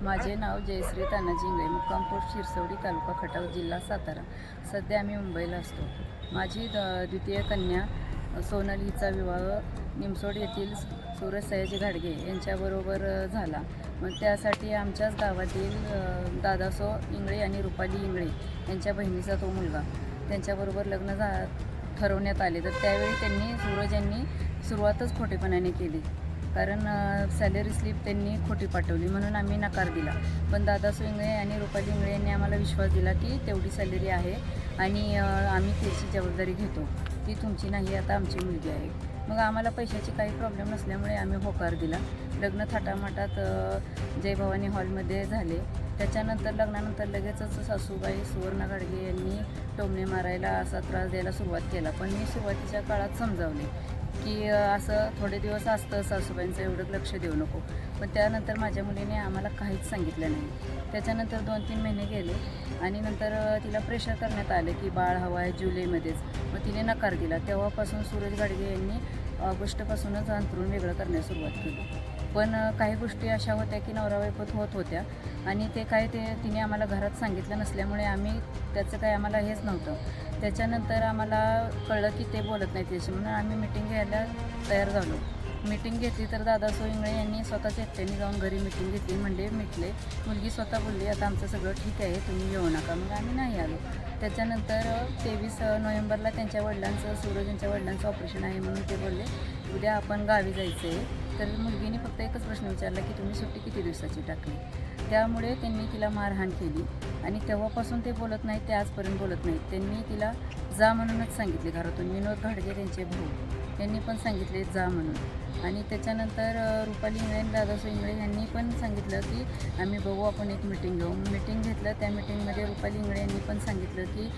माझे नाव जयश्री तानाजी इंगळे मुक्काम पोस्ट शिरसवडी तालुका खटाव जिल्हा सातारा. सध्या आम्ही मुंबईला असतो. माझी द- द्वितीय कन्या सोनल हिचा विवाह निमसोड येथील सूरज सयाजी घाडगे यांच्याबरोबर झाला. मग त्यासाठी आमच्याच गावातील दादासो इंगळे आणि रुपाली इंगळे यांच्या बहिणीचा तो मुलगा त्यांच्याबरोबर लग्न झा ठरवण्यात आले. तर त्यावेळी त्यांनी सूरज यांनी सुरुवातच खोटेपणाने केली. कारण सॅलरी स्लिप त्यांनी खोटी पाठवली म्हणून आम्ही नकार दिला. पण दादा इंगळे आणि रुपाली इंगळे यांनी आम्हाला विश्वास दिला की तेवढी सॅलरी आहे आणि आम्ही त्याची जबाबदारी घेतो. ती तुमची नाही आता आमची मुलगी आहे. मग आम्हाला पैशाची काही प्रॉब्लेम नसल्यामुळे आम्ही होकार दिला. लग्न थाटामाटात जयभवानी जय भवानी हॉलमध्ये झाले. त्याच्यानंतर लग्नानंतर लगेचच सासूबाई सुवर्ण गाडगे यांनी टोमणे मारायला असा त्रास द्यायला सुरुवात केला. पण मी सुरुवातीच्या काळात समजावले. की असं थोडे दिवस असतं सासूबाईंचं एवढं लक्ष देऊ नको. पण त्यानंतर माझ्या मुलीने आम्हाला काहीच सांगितलं नाही. त्याच्यानंतर दोन तीन महिने गेले आणि नंतर तिला प्रेशर करण्यात आलं की बाळ हवं आहे जुलैमध्येच. मग तिने नकार दिला. तेव्हापासून सूरज गाडगे यांनी ऑगस्टपासूनच अंतरून वेगळं करण्यास सुरुवात केली. पण काही गोष्टी अशा होत्या की नवरा बायकोत होत होत्या. आणि ते काय ते तिने आम्हाला घरात सांगितलं नसल्यामुळे आम्ही त्याचं काय आम्हाला हेच नव्हतं. त्याच्यानंतर आम्हाला कळलं की ते बोलत नाही त्याशी म्हणून आम्ही मिटिंग घ्यायला तयार झालो. मिटिंग घेतली तर दादा सोईंगळे यांनी स्वतःच्या एकट्याने जाऊन घरी मिटिंग घेतली म्हणजे मिटले मुलगी स्वतः बोलली आता आमचं सगळं ठीक आहे तुम्ही येऊ नका. मग आम्ही नाही आलो. त्याच्यानंतर तेवीस नोव्हेंबरला त्यांच्या वडिलांचं सूरज यांच्या वडिलांचं ऑपरेशन आहे म्हणून ते बोलले उद्या आपण गावी जायचं आहे तर मुलगीने फक्त एकच प्रश्न विचारला की तुम्ही सुट्टी किती दिवसाची टाकली? त्यामुळे त्यांनी तिला मारहाण केली आणि तेव्हापासून ते बोलत नाहीत ते आजपर्यंत बोलत नाहीत. त्यांनी तिला जा म्हणूनच सांगितले घरातून. विनोद घाडगे त्यांचे भाऊ. यांनी पण सांगितले जा म्हणून. आणि त्याच्यानंतर रुपाली इंगळे आणि इंगळे यांनी पण सांगितलं की आम्ही बघू आपण एक मिटिंग घेऊ. मिटिंग घेतलं त्या मिटिंगमध्ये रुपाली इंगळे यांनी पण सांगितलं की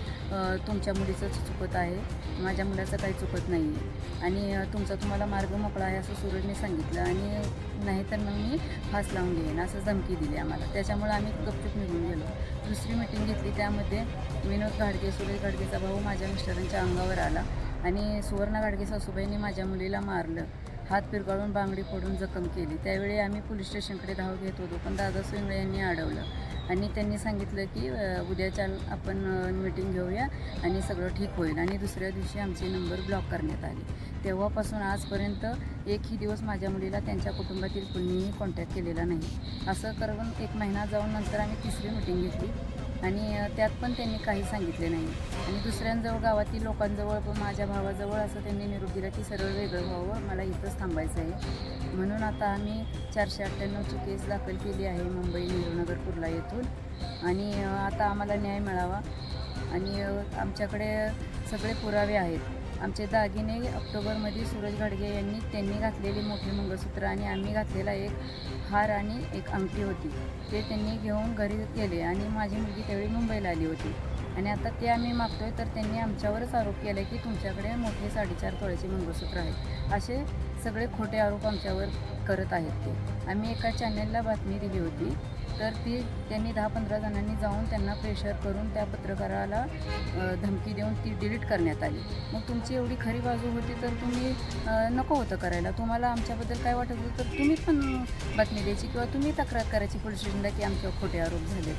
तुमच्या मुलीचंच चुकत आहे. माझ्या मुलाचं काही चुकत नाही आहे आणि तुमचा तुम्हाला मार्ग मोकळा आहे असं सूरजने सांगितलं. आणि नाहीतर मग मी फास लावून घेईन असं धमकी दिली आम्हाला. त्याच्यामुळे आम्ही गपचूप निघून गेलो. दुसरी मिटिंग घेतली त्यामध्ये विनोद घाडगे सुरेश घाडगेचा भाऊ माझ्या मिस्टरांच्या अंगावर आला. आणि सुवर्ण गाडगे सासूबाईंनी माझ्या मुलीला मारलं. हात पिरगाळून बांगडी फोडून जखम केली. त्यावेळी आम्ही पोलीस स्टेशनकडे धाव घेत होतो पण दादा सुंगळे यांनी अडवलं. आणि त्यांनी सांगितलं की उद्याच्या आपण मीटिंग घेऊया आणि सगळं ठीक होईल. आणि दुसऱ्या दिवशी आमचे नंबर ब्लॉक करण्यात आले. तेव्हापासून आजपर्यंत एकही दिवस माझ्या मुलीला त्यांच्या कुटुंबातील कुणीही कॉन्टॅक्ट केलेला नाही. असं करून एक महिना जाऊन नंतर आम्ही तिसरी मिटिंग घेतली. आणि त्यात पण त्यांनी काही सांगितले नाही. आणि दुसऱ्यांजवळ गावातील लोकांजवळ पण माझ्या भावाजवळ असं त्यांनी निरोप दिला की सरळ वेगळं व्हावं मला इथंच थांबायचं आहे. म्हणून आता आम्ही चारशे अठ्ठ्याण्णवची केस दाखल केली आहे मुंबई नेहरूनगर कुर्ला येथून. आणि आता आम्हाला न्याय मिळावा. आणि आमच्याकडे सगळे पुरावे आहेत. आमचे दागिने ऑक्टोबरमध्ये सूरज घाडगे यांनी त्यांनी घातलेली मोठे मंगळसूत्र आणि आम्ही घातलेला एक हार आणि एक अंगठी होती. ते त्यांनी घेऊन घरी गेले आणि माझी मुलगी त्यावेळी मुंबईला आली होती. आणि आता ते आम्ही मागतोय तर त्यांनी आमच्यावरच आरोप केला की तुमच्याकडे मोठे साडेचार तोळ्याचे मंगळसूत्र आहेत. असे सगळे खोटे आरोप आमच्यावर करत आहेत ते. आम्ही एका चॅनलला बातमी दिली होती. तर ती त्यांनी दहा पंधरा जणांनी जाऊन त्यांना प्रेशर करून त्या पत्रकाराला धमकी देऊन ती डिलीट करण्यात आली. मग तुमची एवढी खरी बाजू होती तर तुम्ही नको होतं करायला. तुम्हाला आमच्याबद्दल काय वाटत होतं? तर तुम्ही पण बातमी द्यायची किंवा तुम्ही तक्रार करायची पोलीस स्टेशनला की आमच्यावर खोटे आरोप झाले.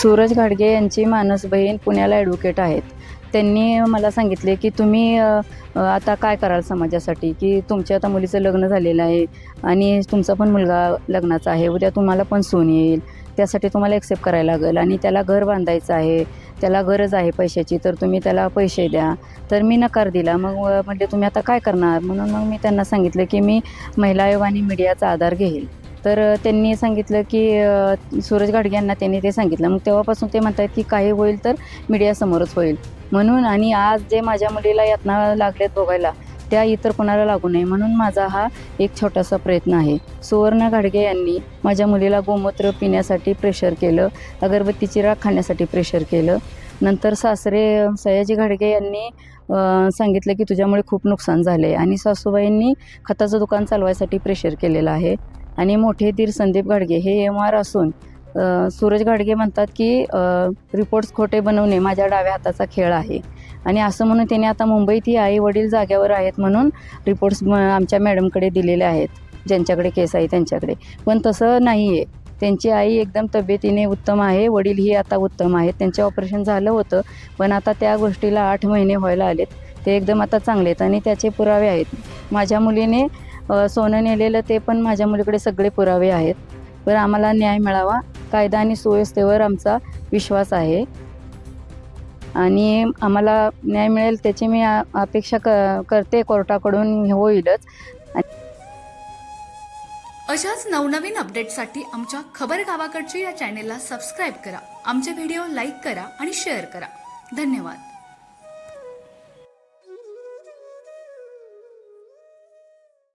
सूरज घाडगे यांची मानस बहीण पुण्याला ॲडव्होकेट आहेत. त्यांनी मला सांगितले की तुम्ही आता काय कराल समाजासाठी? की तुमच्या आता मुलीचं लग्न झालेलं आहे आणि तुमचा पण मुलगा लग्नाचा आहे उद्या तुम्हाला पण सून येईल. त्यासाठी तुम्हाला एक्सेप्ट करायला लागेल आणि त्याला घर बांधायचं आहे त्याला गरज आहे पैशाची तर तुम्ही त्याला पैसे द्या. तर मी नकार दिला. मग म्हटले तुम्ही आता काय करणार? म्हणून मग मी त्यांना सांगितलं की मी महिला आयोग आणि मीडियाचा आधार घेईल. तर त्यांनी सांगितलं की सूरज गाडगे यांना त्यांनी ते सांगितलं. मग तेव्हापासून ते म्हणतात की काही होईल तर मीडियासमोरच होईल. म्हणून आणि आज जे माझ्या मुलीला यातना लागलेत बघायला त्या इतर कोणाला लागू नये. म्हणून माझा हा एक छोटासा प्रयत्न आहे. सुवर्ण घाडगे यांनी माझ्या मुलीला गोमूत्र पिण्यासाठी प्रेशर केलं अगरबत्तीची राख खाण्यासाठी प्रेशर केलं. नंतर सासरे सयाजी घाडगे यांनी सांगितलं की तुझ्यामुळे खूप नुकसान झालं आहे आणि सासूबाईंनी खताचं दुकान चालवायसाठी प्रेशर केलेलं आहे. आणि मोठे तीर संदीप घाडगे हे एम आर असून सूरज घाडगे म्हणतात की रिपोर्ट्स खोटे बनवणे माझ्या डाव्या हाताचा खेळ आहे. आणि असं म्हणून त्याने आता मुंबईत ही आई वडील जाग्यावर आहेत म्हणून रिपोर्ट्स आमच्या मॅडमकडे दिलेले आहेत. ज्यांच्याकडे केस आहे त्यांच्याकडे. पण तसं नाही आहे त्यांची आई एकदम तब्येतीने उत्तम आहे. वडीलही आता उत्तम आहेत. त्यांचे ऑपरेशन झालं होतं. पण आता त्या गोष्टीला आठ महिने व्हायला आलेत. ते एकदम आता चांगले आहेत आणि त्याचे पुरावे आहेत. माझ्या मुलीने सोनं नेलेलं ते पण माझ्या मुलीकडे सगळे पुरावे आहेत. पण आम्हाला न्याय मिळावा. कायदा आणि सुव्यवस्थेवर आमचा विश्वास आहे. आणि आम्हाला न्याय मिळेल त्याची मी अपेक्षा क करते. कोर्टाकडून होईलच. अशाच नवनवीन अपडेटसाठी आमच्या खबर गावाकडच्या या चॅनेलला सबस्क्राईब करा. आमचे व्हिडिओ लाईक करा आणि शेअर करा. धन्यवाद.